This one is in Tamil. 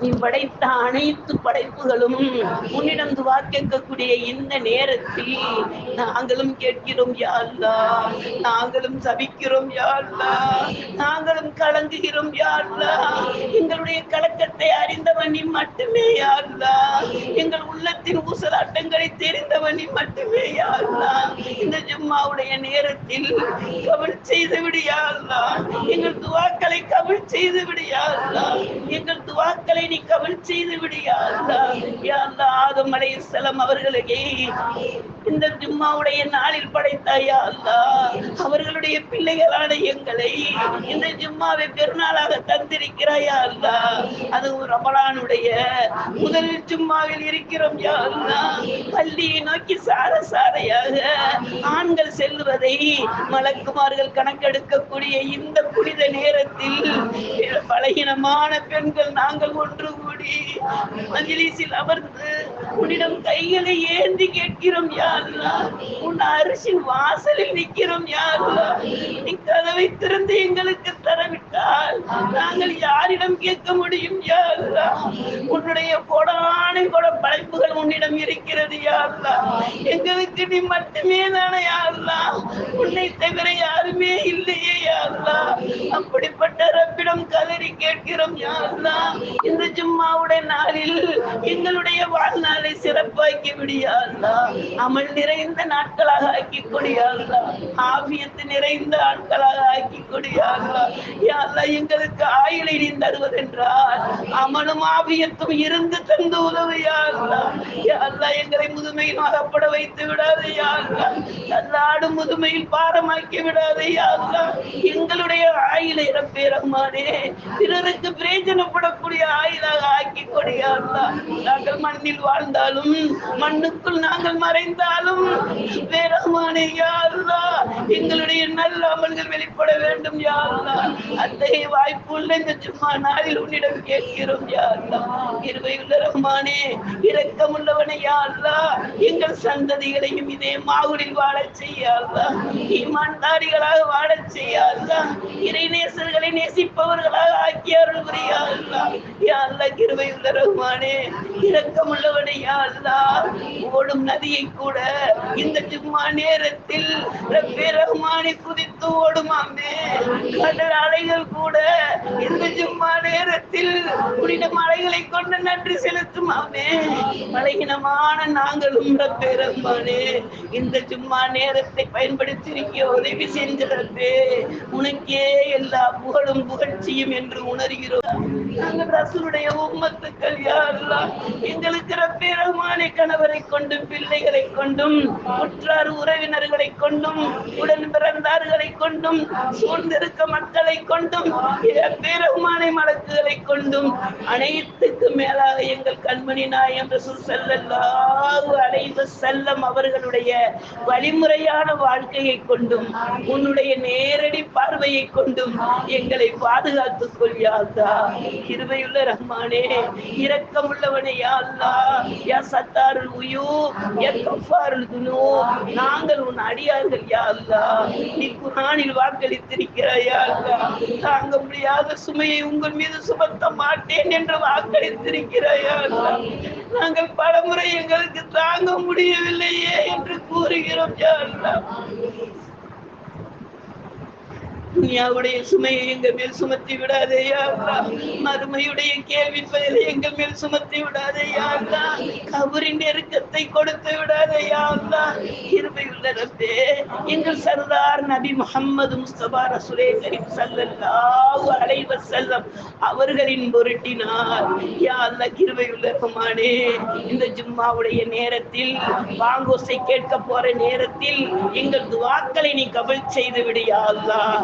நீ படைத்த அனைத்து படைப்புகளும் உன்னிடம் துவா கேட்கக்கூடிய இந்த நேரத்தில் நாங்களும் கேட்கிறோம் யாழ்லா நாங்களும் சபிக்கிறோம் யாழ்லா நாங்களும் கலங்குகிறோம் யாழ்லா எங்களுடைய கலக்கத்தை அறிந்தவன் நீ மட்டுமே யாழ்லா எங்கள் உள்ளத்தின் ஊசலாட்டங்களை தெரிந்தவன் நீ மட்டுமே யாழ்லா இந்த ஜும்மாவுடைய நேரத்தில் கவல் செய்து விடியா எங்கள் துவாக்களை கவல் செய்து விடியா எங்கள் துவாக்களை நீ கவல் செய்து விடியா அல்லாஹ் யா ஆதம் அலைஹிஸ்ஸலாம் அவர்களுக்கு இந்த ஜும்மாவுடைய நாளில் படைத்தாயா அல்லாஹ் அவர்களுடைய பிள்ளைகளான எங்களை இந்த ஜும்மாவை பெருநாளாக தந்திருக்கிறாயா அல்லாஹ் அது ஒரு ரமலானுடைய முதல் ஜும்மாவில் இருக்கிறோம் யா பள்ளியை நோக்கி சார சாரையாக ஆண்கள் செல்வதை மலக்குமார்கள் கணக்கெடுக்கக்கூடிய இந்த புனித நேரத்தில் பலகீனமான பெண்கள் நாங்கள் ஒன்று கூடி மஜிலிசில் அமர்ந்து உன்னிடம் கைகளை ஏந்தி கேட்கிறோம் யாருலா உன் அரிசின் வாசலில் நிற்கிறோம் யாருலா நீ கதவை திறந்து எங்களுக்கு தரவிட்டால் நாங்கள் யாரிடம் கேட்க முடியும் யாருலா உன்னுடைய கொடானை கொட படைப்புகள் உன்னிடம் இருக்கிறது யாருலா எங்களுக்கு நீ மட்டுமே தானே யாருலா உன்னை தவிர யாருமே இல்லையே யாருலா அப்படி அப்படிப்பட்ட கதறி கேட்கிறோம் யா இந்த ஜும்மாவுடைய நாளில் எங்களுடைய செழிப்பாக்கி விடியாள்லா அமல் நிறைந்த நாட்களாக ஆக்கி கொடியாள்லா ஆபியத்து நிறைந்த ஆட்களாக ஆக்கி கொடியாள்லா யாழ்லா எங்களுக்கு ஆயுளை நீ தருவதென்றால் அமலும் ஆபியத்தும் இருந்து தந்து உதவியாள்லா யாழ்லா யா எங்களை முதுமையில் அகப்பட வைத்து விடாது யாழ்லா அல்லாஹ் அல்லாடும் முதுமையில் பாரமாக்கி விடாது யாழ்லா எங்களுடைய ஆயுளை ரப்பே பிறருக்கு பிரயோஜனப்படக்கூடிய ஆயுளாக ஆக்கி கொடியாள்லா நாங்கள் மண்ணில் வாழ்ந்தாலும் மண்ணுக்குள் நாங்கள் மறைந்தாலும் வேறமானே யா எங்களுடைய நல்ல அமல்கள் வெளிப்பட வேண்டும் யா அத்தகைய வாய்ப்பு உள்ள இந்த சும்மா நாளில் உன்னிடம் கேட்கிறோம் யா இருவை இருவையுள்ள ரஹ்மானே இரக்கமுள்ளவனே யா எங்கள் சந்ததிகளையும் இதே மாவுடில் வாழச் செய்ய ஈமான்தாரிகளாக வாழச் செய்ய இறைநேசர்களை நேசிப்பவர்களாக ஆக்கியார்கள் அருள் புரியா அல்லாஹ் யா அல்லாஹ் கிருபையுள்ள ரஹ்மானே இரக்கமுள்ளவனே ஓடும் நதியை கூட இந்த ஜும்மா நேரத்தில் ரப்பே ரஹ்மானே குதித்து ஓடுமாமே. கடல் அலைகள் கூட இந்த ஜும்மா நேரத்தில் புனித மலைகளை கொண்டு நன்றி செலுத்துமாமே. பலகீனமான நாங்களும் ரப்பே ரஹ்மானே இந்த ஜும்மா நேரத்தை பயன்படுத்தி உதவி செஞ்சிடப்பே உனக்கே எல்லா புகழும் புகழ்ச்சியும் என்று உணர்கிறோம். நாங்கள் ரசூருடைய உம்மத்துக்கள் யாரெல்லாம் எங்களுக்கு ரப்பே ரஹ்மானே கணவரை கொண்டும் பிள்ளைகளை கொண்டும் உற்றார் உறவினர்களை கொண்டும் உடன் பிறந்தார்களை கொண்டும் சூழ்ந்திருக்க மக்களை கொண்டும் ரப்பே மலக்குகளை கொண்டும் அனைத்துக்கும் மேலாக எங்கள் கண்மணி நாயம் ரசூல் ஸல்லல்லாஹு அலைஹி வஸல்லம் அவர்களுடைய வழிமுறையான வாழ்க்கையை கொண்டும் உன்னுடைய நேரடி பார்வையை கொண்டும் எங்களை பாதுகாத்துக் கொள் கிருபையுள்ள ரஹ்மானே இரக்கமுள்ளவனே யா அல்லா. யா சத் சத்தாருல் உயூ யா கஃபாருல் நாங்கள் உன் அடியார்கள் யாருதா நீ குரானில் வாக்களித்திருக்கிறாயா தாங்க முடியாத சுமையை உங்கள் மீது சுமத்த மாட்டேன் என்று வாக்களித்திருக்கிறாயா நாங்கள் பலமுறை எங்களுக்கு தாங்க முடியவில்லையே என்று கூறுகிறோம் யா துனியாவுடைய சுமையை எங்க மேல் சுமத்தி விடாதேயா? மறுமையுடைய கேள்வி பதிலை எங்கள் மேல் சுமத்தி விடாதேயா? கபரின் நெருக்கத்தை கொடுத்து விடாதே யா ரப்பே எங்கள் சர்தார் நபி முகம்மது முஸ்தபா ரசூலே கரீம் சல்லல்லாஹு அலைஹி வஸல்லம் அவர்களின் பொருட்டினார் யா அல்லாஹ் கிருபையுள்ள ரஹ்மானே இந்த ஜும்மாவுடைய நேரத்தில் வாங்கோசை கேட்க போற நேரத்தில் எங்கள் துவாக்களை நீ கபல் செய்து விடு யா அல்லாஹ்